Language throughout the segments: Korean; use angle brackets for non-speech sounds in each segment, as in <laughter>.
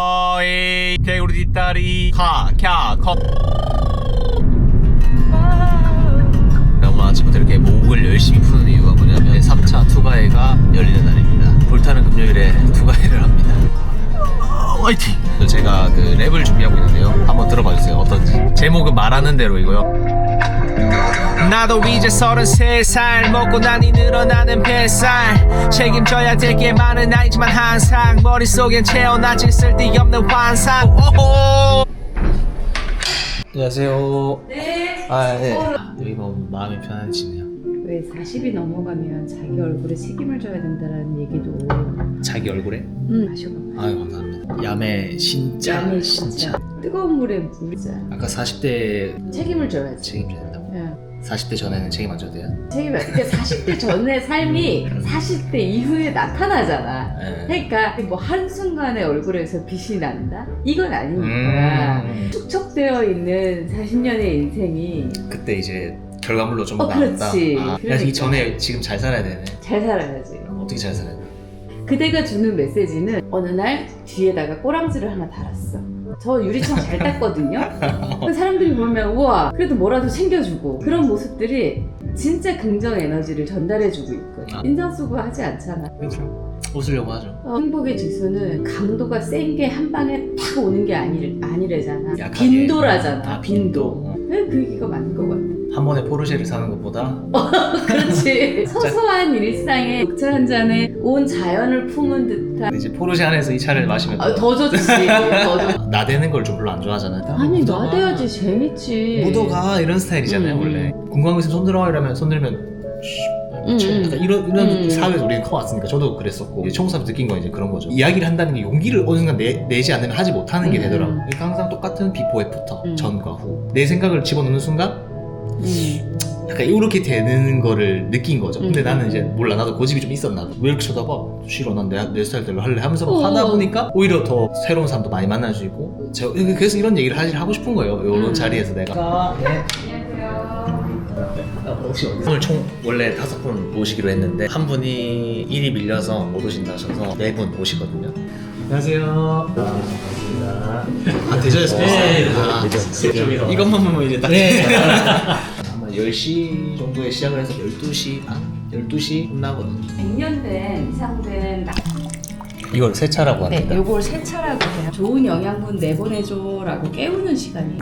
어이 개구리 뒷다리 카캬커 너무 아침부터 이렇게 목을 열심히 푸는 이유가 뭐냐면 3차 투바이가 열리는 날입니다. 불타는 금요일에 투바이를 합니다. 어, 화이팅! 제가 그 랩을 준비하고 있는데요 한번 들어봐 주세요 어떤지 제목은 말하는 대로이고요 나도 이제 33살 먹고 나니 늘어나는 뱃살 책임져야 될 게 많은 아니지만 항상 머릿속엔 채워나질 쓸데없는 환상 오호. 안녕하세요 네. 아, 네. 여기 너무 마음이 편해지네요 왜 40이 넘어가면 자기 얼굴에 책임을 져야 된다는 얘기도 자기 얼굴에? 음 마셔봐. 아유 감사합니다 야매 진짜 땀이 진짜 뜨거운 물에 물자 아까 40대 책임을 져야지. 책임져야 된다고 예. 40대 전에는 책임 안 져도 돼요? 책임. 그러니까 40대 전의 삶이 40대 이후에 나타나잖아. 네. 그러니까 뭐 한순간에 얼굴에서 빛이 난다? 이건 아니니까 음, 축적되어 있는 40년의 인생이 그때 이제 결과물로 좀 어, 나온다 그렇지. 아, 그래서 그러니까. 이 전에 지금 잘 살아야 되네 잘 살아야지. 어떻게 잘 살아야 돼? 그대가 주는 메시지는 어느 날 뒤에다가 꼬랑지를 하나 달았어. 저 유리창 잘 땄거든요. <laughs> 그 사람들이 보면 우와 그래도 뭐라도 챙겨주고 그런 모습들이 진짜 긍정 에너지를 전달해주고 있거든. 아. 인상 쓰고 하지 않잖아. 그렇죠 웃으려고 하죠 어, 행복의 지수는 강도가 센 게 한 방에 탁 오는 게 아니, 아니래잖아. 약하게. 빈도라잖아. 아, 빈도. 빈도. 왜그 얘기가 맞는 것 같아. 한 번에 포르쉐를 사는 것보다 <laughs> 그렇지. <laughs> 소소한 일상에 녹차 한 잔에 온 자연을 품은 듯한. 이제 포르쉐 안에서 이 차를 마시면 아, 더 좋지. 더 좋지. <laughs> 나대는 걸 좀 별로 안 좋아하잖아요 아니 묻어가. 나대야지 재밌지. 묻어가 이런 스타일이잖아요 음. 원래 궁금한 것에 손 들어 이러면 손 들면 음, 음. 약간 이런 이런 음. 사회에서 우리는 커왔으니까 저도 그랬었고 이제 청소하면서 느낀 건 이제 그런 거죠 이야기를 한다는 게 용기를 어느 순간 내, 내지 않으면 하지 못하는 게 음. 되더라고요 그러니까 항상 똑같은 비포 애프터 음. 전과 후 내 생각을 집어넣는 순간 음. 약간 이렇게 되는 거를 느낀 거죠. 근데 음. 나는 이제 몰라 나도 고집이 좀 있었나 봐. 왜 이렇게 쳐다봐? 싫어 난내내 스타일대로 할래 하면서 막 어. 하다 보니까 오히려 더 새로운 사람도 많이 만날 수 있고 저 그래서 이런 얘기를 사실 하고 싶은 거예요. 이런 음. 자리에서 내가 네. 안녕하세요. 혹시 오늘 총 원래 다섯 분 모시기로 했는데 한 분이 일이 밀려서 못 오신다 하셔서 네 분 오시거든요. 안녕하세요. 반갑습니다. 아 대전에서 네, 오셨어요? 네, 네. 이것만 보면 이제 딱 네. <laughs> 아마 10시 정도에 시작을 해서 12시 반? 12시 끝나거든요. 100년 된 이상 된 나- 이걸 세차라고 네, 합니다. 요걸 세차라고 해요. 좋은 영양분 내보내줘라고 깨우는 시간이에요.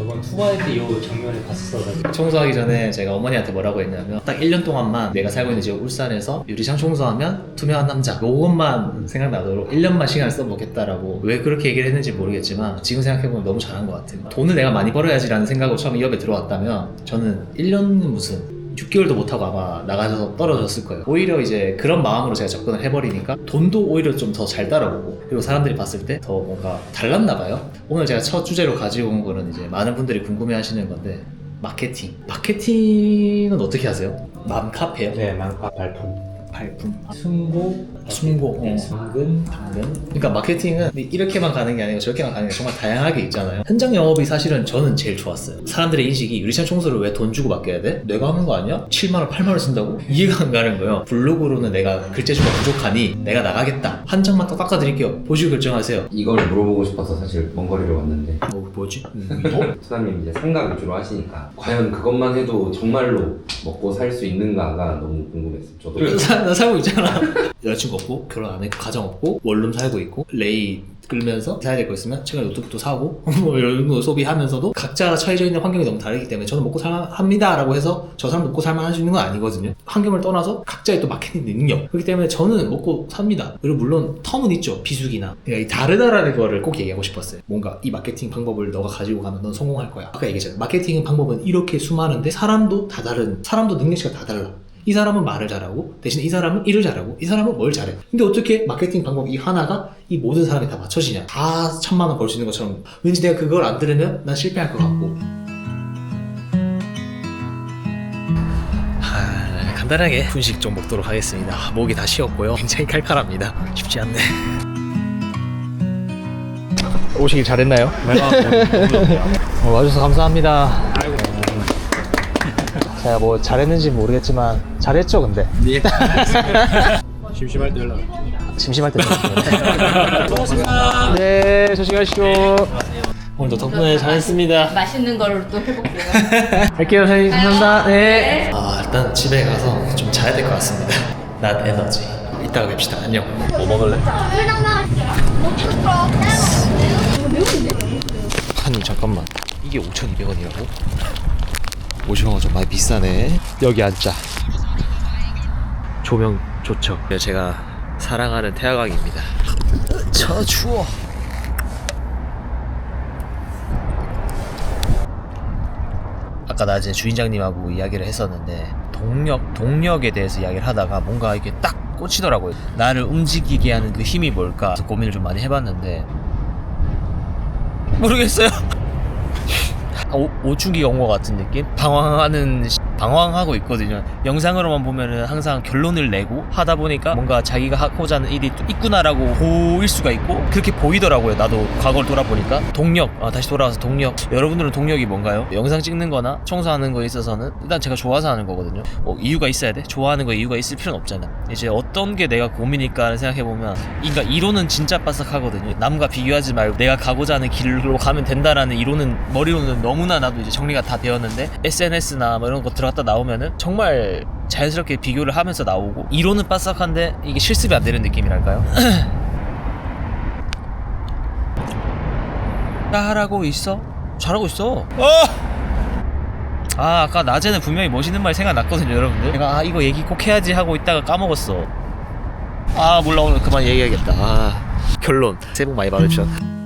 저번 투바이 때이 장면을 봤었어가지고. 청소하기 전에 제가 어머니한테 뭐라고 했냐면 딱 1년 동안만 내가 살고 있는 지역 울산에서 유리창 청소하면 투명한 남자 요것만 생각나도록 1년만 시간을 써보겠다라고. 왜 그렇게 얘기를 했는지 모르겠지만 지금 생각해보면 너무 잘한 것 같아요. 돈을 내가 많이 벌어야지라는 생각으로 처음에 이 업에 들어왔다면 저는 1년은 무슨 6개월도 못하고 아마 나가서 떨어졌을 거예요. 오히려 이제 그런 마음으로 제가 접근을 해버리니까 돈도 오히려 좀 더 잘 따라오고 그리고 사람들이 봤을 때 더 뭔가 달랐나 봐요. 오늘 제가 첫 주제로 가지고 온 거는 이제 많은 분들이 궁금해 하시는 건데 마케팅. 마케팅은 어떻게 하세요? 맘카페요? 네 망파 발품 발품. 순고 순고. 네, 어. 순근 당근 그러니까 마케팅은 이렇게만 가는 게 아니고 저렇게만 가는 게 정말 다양하게 있잖아요. 현장 영업이 사실은 저는 제일 좋았어요. 사람들의 인식이 유리창 청소를 왜 돈 주고 맡겨야 돼? 내가 하는 거 아니야? 7만 원, 8만 원 쓴다고? 이해가 안 가는 거예요. 블로그로는 내가 글재수가 부족하니 내가 나가겠다. 한 장만 더 깎아드릴게요. 보시고 결정하세요. 이걸 물어보고 싶어서 사실 먼 거리를 왔는데 뭐 뭐지? <laughs> 어? 수사님 이제 생각 위주로 하시니까 과연 그것만 해도 정말로 먹고 살 수 있는가가 너무 궁금했어요. 저도 사- 나 살고 있잖아. <laughs> 여자친구 없고 결혼 안 했고 가정 없고 원룸 살고 있고 레이 끌면서 사야 될 거 있으면 최근에 노트북도 사고 <laughs> 뭐 이런 거 소비하면서도 각자 처해져 있는 환경이 너무 다르기 때문에 저는 먹고 살만합니다 라고 해서 저 사람 먹고 살만 할 수 있는 건 아니거든요. 환경을 떠나서 각자의 또 마케팅 능력 그렇기 때문에 저는 먹고 삽니다. 그리고 물론 텀은 있죠 비수기나 그러니까 이 다르다라는 거를 꼭 얘기하고 싶었어요. 뭔가 이 마케팅 방법을 너가 가지고 가면 넌 성공할 거야. 아까 얘기했잖아요. 마케팅 방법은 이렇게 수많은데 사람도 다 다른 사람도 능력치가 다 달라. 이 사람은 말을 잘하고 대신 이 사람은 일을 잘하고 이 사람은 뭘 잘해. 근데 어떻게 마케팅 방법 이 하나가 이 모든 사람이 다 맞춰지냐? 다 천만 원 벌 수 있는 것처럼. 왠지 내가 그걸 안 들으면 난 실패할 것 같고. 아, 간단하게 분식 좀 먹도록 하겠습니다. 아, 목이 다 쉬었고요. 굉장히 칼칼합니다. 쉽지 않네. 오시길 잘했나요? <laughs> 어, 와주셔서 감사합니다 제가 뭐 잘했는지 모르겠지만 잘했죠 근데 <laughs> 심심할 때 연락. 심심할 때 <laughs> 고맙습니다. 네, 조심히 가시죠. 오늘도 덕분에 잘했습니다. 맛있는 걸로 또 해볼게요. <laughs> 갈게요, 선생님. 감사합니다. 네. 아, 일단 집에 가서 좀 자야 될 것 같습니다. 낮 에너지. 이따가 뵙시다. 안녕. 뭐 먹을래? 아니, 잠깐만. 이게 5,200원이라고? 50원가 좀 많이 비싸네. 여기 앉자. 조명 좋죠. 제가 사랑하는 태화강입니다. 저 추워. 아까 낮에 주인장님하고 이야기를 했었는데 동력 동력에 대해서 이야기를 하다가 뭔가 이게 딱 꽂히더라고요. 나를 움직이게 하는 그 힘이 뭘까? 그래서 고민을 좀 많이 해봤는데 모르겠어요. 아, 오, 오충기가 온것 같은 느낌? 방황하는 시- 방황하고 있거든요. 영상으로만 보면은 항상 결론을 내고 하다 보니까 뭔가 자기가 하고자 하는 일이 또 있구나라고 보일 수가 있고 그렇게 보이더라고요. 나도 과거를 돌아보니까 동력 아, 다시 돌아와서 동력 여러분들은 동력이 뭔가요? 영상 찍는 거나 청소하는 거에 있어서는 일단 제가 좋아서 하는 거거든요. 뭐 이유가 있어야 돼? 좋아하는 거 이유가 있을 필요는 없잖아. 이제 어떤 게 내가 고민일까 생각해 보면 그러니까 이론은 진짜 빠삭하거든요. 남과 비교하지 말고 내가 가고자 하는 길로 가면 된다라는 이론은 머리로는 너무나 나도 이제 정리가 다 되었는데 SNS나 뭐 이런 거 들어 갔다 나오면은 정말 자연스럽게 비교를 하면서 나오고 이론은 빠삭한데 이게 실습이 안 되는 느낌이랄까요? <clears throat> 잘하고 있어? 잘하고 있어. 어! 아 아까 낮에는 분명히 멋있는 말 생각났거든요 여러분들 내가 아 이거 얘기 꼭 해야지 하고 있다가 까먹었어 아 몰라 오늘 그만 얘기해야겠다 아 결론 새해 복 많이 받으십시오 <laughs>